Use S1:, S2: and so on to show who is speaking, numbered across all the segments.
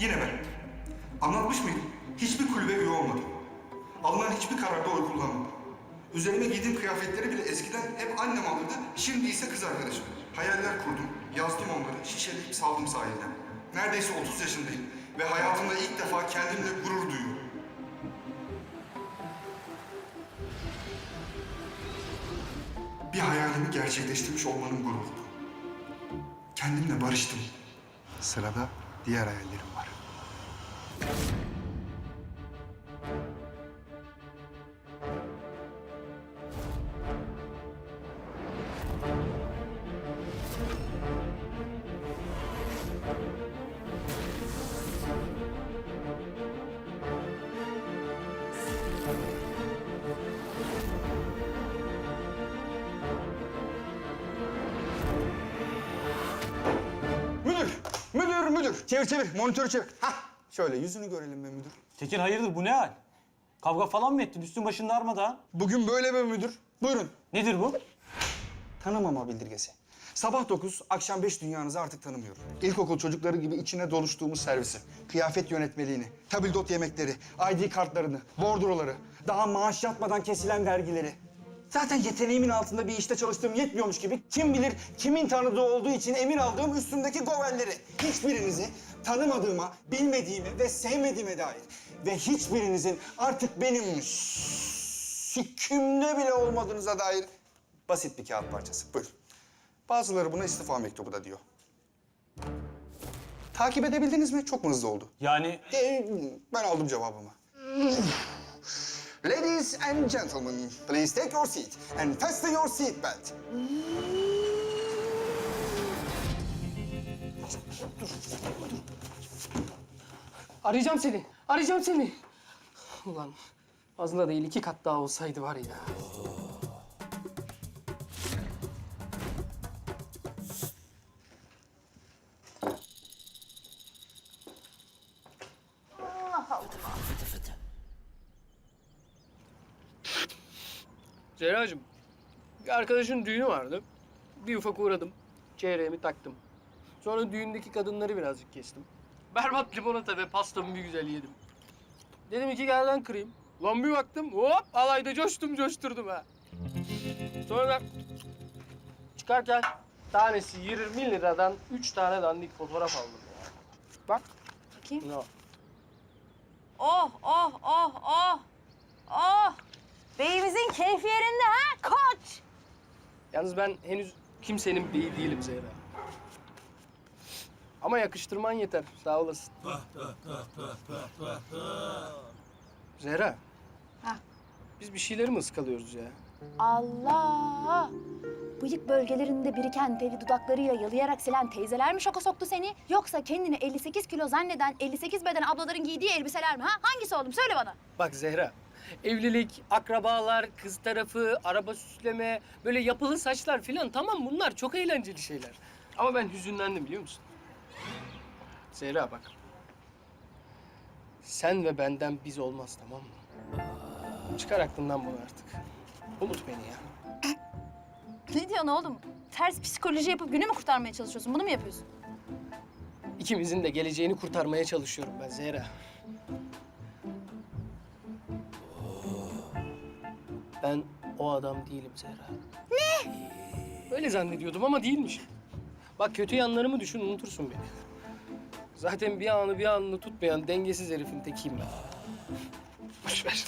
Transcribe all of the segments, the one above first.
S1: Yine ben. Anlatmış mıydım? Hiçbir kulübe üye olmadım. Alınan hiçbir kararda oy kullanmadım. Üzerime giydiğim kıyafetleri bile eskiden hep annem alırdı, şimdi ise kız arkadaşım. Hayaller kurdum, yazdım onları, şişeleyip saldım sahilden. Neredeyse 30 yaşındayım ve hayatımda ilk defa kendimle gurur duyuyorum. Bir hayalimi gerçekleştirmiş olmanın gururu. Kendimle barıştım. Sırada diğer hayallerim var. Çevir çevir, monitörü çevir. Hah, şöyle yüzünü görelim be müdür.
S2: Tekin hayırdır bu ne hal? Kavga falan mı ettin? Üstün başın darmadağın.
S1: Bugün böyle be müdür. Buyurun.
S2: Nedir bu?
S1: Tanımama bildirgesi. Sabah 9, akşam 5 dünyanızı artık tanımıyorum. İlkokul çocukları gibi içine doluştuğumuz servisi, kıyafet yönetmeliğini, tabildot yemekleri, ID kartlarını, bordroları, daha maaş yatmadan kesilen vergileri. Zaten yeteneğimin altında bir işte çalıştığım yetmiyormuş gibi kim bilir kimin tanıdığı olduğu için emir aldığım üstümdeki govelleri. Hiçbirinizi tanımadığıma, bilmediğime ve sevmediğime dair ve hiçbirinizin artık benim sikimde bile olmadığınıza dair basit bir kağıt parçası. Buyurun. Bazıları buna istifa mektubu da diyor. Takip edebildiniz mi? Çok mu hızlı oldu?
S2: Yani
S1: Ee, ben aldım cevabımı. Ladies and gentlemen, please take your seat and fasten your seat belt.
S3: Arayacağım seni. Arayacağım seni. Ulan fazla değil iki kat daha olsaydı var ya. Zehra'cığım, bir arkadaşın düğünü vardı. Bir ufak uğradım. Çeyreğimi taktım. Sonra düğündeki kadınları birazcık kestim. Berbat limonata ve pastamı bir güzel yedim. Dedim iki gerden kırayım. Lan bir baktım hop alayda coştum coşturdum ha. Sonra çıkarken tanesi 20 liradan üç tane dandik fotoğraf aldım ya. Bak.
S4: Bakayım.
S3: Ya.
S4: Oh, oh, oh, oh. Oh. Beyimizin keyfi yerinde ha koç.
S3: Yalnız ben henüz kimsenin beyi değilim Zehra. Ama yakıştırman yeter. Sağ olasın. Zehra.
S4: Ha.
S3: Biz bir şeyleri mi ıskalıyoruz ya?
S5: Allah! Bıyık bölgelerinde biriken teli dudaklarıyla yalayarak silen teyzeler mi şoka soktu seni? Yoksa kendini 58 kilo zanneden 58 beden ablaların giydiği elbiseler mi? Ha? Hangisi oğlum? Söyle bana.
S3: Bak Zehra, evlilik, akrabalar, kız tarafı, araba süsleme, böyle yapılı saçlar filan tamam bunlar çok eğlenceli şeyler. Ama ben hüzünlendim biliyor musun? Zehra bak. Sen ve benden biz olmaz tamam mı? Çıkar aklından bunu artık. Unut beni ya.
S5: Ne diyorsun oğlum? Ters psikoloji yapıp günü mü kurtarmaya çalışıyorsun? Bunu mu yapıyorsun?
S3: İkimizin de geleceğini kurtarmaya çalışıyorum ben Zehra. Ben o adam değilim Zehra. Ne? Öyle zannediyordum ama değilmişim. Bak kötü yanlarımı düşün unutursun beni. Zaten bir anı bir anını tutmayan dengesiz herifin tekiyim ben. Boş ver.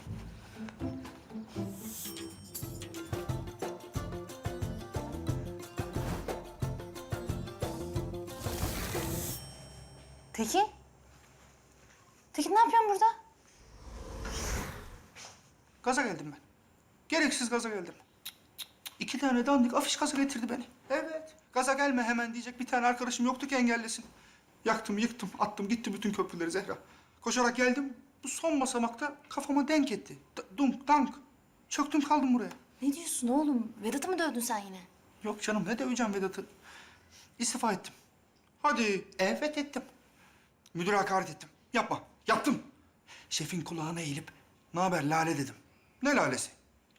S5: Tekin? Tekin ne yapıyorsun burada?
S1: Gaza geldim ben. Gereksiz gaza geldim. İki tane dandik afiş gaza getirdi beni. Evet. Gaza gelme hemen diyecek bir tane arkadaşım yoktu ki engellesin. Yaktım, yıktım, attım gitti bütün köprüleri Zehra. Koşarak geldim. Bu son basamakta kafama denk etti. D- dunk, dank. Çöktüm kaldım buraya.
S5: Ne diyorsun oğlum? Vedat'ı mı dövdün sen yine?
S1: Yok canım ne döveceğim Vedat'ı. İstifa ettim. Hadi evet ettim. Müdüre hakaret ettim. Yapma. Yaptım. Şefin kulağına eğilip ne haber Lale dedim. Ne lalesi?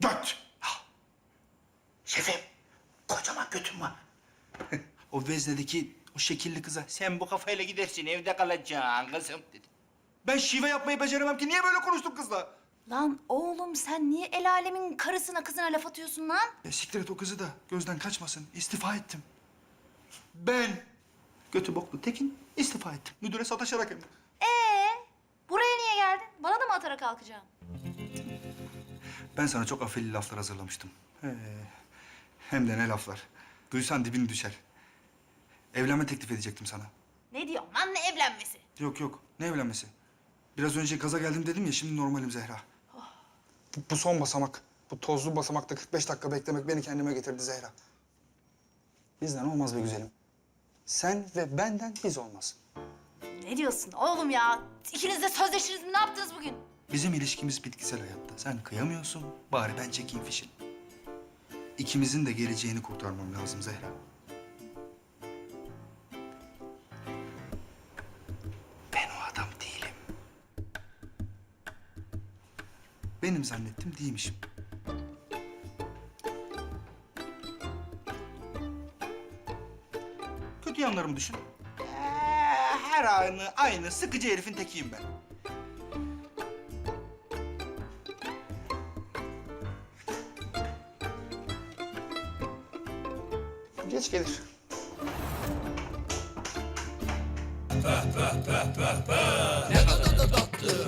S1: Ha. Şefim kocaman götüm var. o veznedeki O şekilli kıza sen bu kafayla gidersin evde kalacaksın kızım dedi. Ben şive yapmayı beceremem ki. Niye böyle konuştum kızla?
S5: Lan oğlum sen niye el alemin karısına kızına laf atıyorsun lan?
S1: Ya siktir et o kızı da gözden kaçmasın. İstifa ettim. Ben götü boklu Tekin istifa ettim. Müdüre sataşarak hem de.
S5: Ee, buraya niye geldin? Bana da mı atarak kalkacaksın?
S1: Ben sana çok afilli laflar hazırlamıştım. He. Hem de ne laflar. Duysan dibin düşer. Evlenme teklif edecektim sana.
S5: Ne diyorsun lan ne evlenmesi?
S1: Yok yok. Ne evlenmesi? Biraz önce gaza geldim dedim ya şimdi normalim Zehra. Bu, bu son basamak. Bu tozlu basamakta 45 dakika beklemek beni kendime getirdi Zehra. Bizden olmaz be güzelim. Sen ve benden biz olmaz.
S5: Ne diyorsun oğlum ya? İkiniz de sözleşiriz mi? Ne yaptınız bugün?
S1: Bizim ilişkimiz bitkisel hayatta. Sen kıyamıyorsun. Bari ben çekeyim fişini. İkimizin de geleceğini kurtarmam lazım Zehra. Ben o adam değilim. Benim zannettim değilmişim. Kötü yanlarımı düşün. Ee, her anı aynı sıkıcı herifin tekiyim ben. Geç gelir.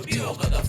S6: Bir o kadar